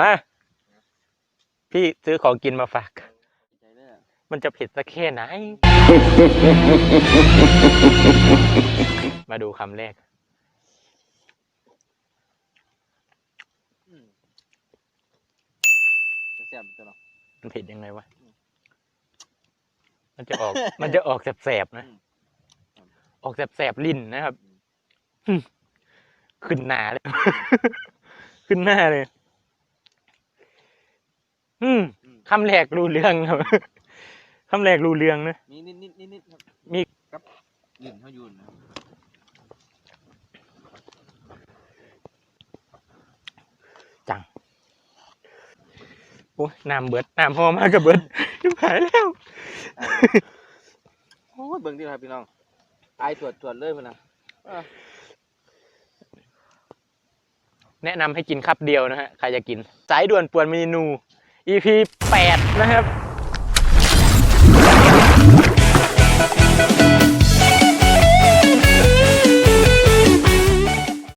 มา พี่ซื้อของกินมาฝากใจเลยอะมันจะเผ็ดสักแค่ไหน มาดูคำแรกอืมจะแซ่บตัวเนาะมันเผ็ดยังไงวะ มันจะออก มันจะออกแสบๆนะอืมออกแสบๆลิ้นนะครับหึขึ้นหน้าเลย ขึ้นหน้าเลย อืมอืมคำแรกรู้เรื่องครับคำแรกรู้เรื่องนะ มีนิดนิดนิดนิดครับมีกับลิ่นเขาอยู่นะครับโอ้ยน้ำเบิดน้ำพอมากกับเบิดชิบหายแล้ว โอ้ยเบิ่งดีครับพี่น้องไอายตรวจตรวจเลยพุ่นนะอะแนะนำให้กินคับเดียวนะฮะ ใครจะกิน สายด่วนป่วนเมนู EP 8 นะครับ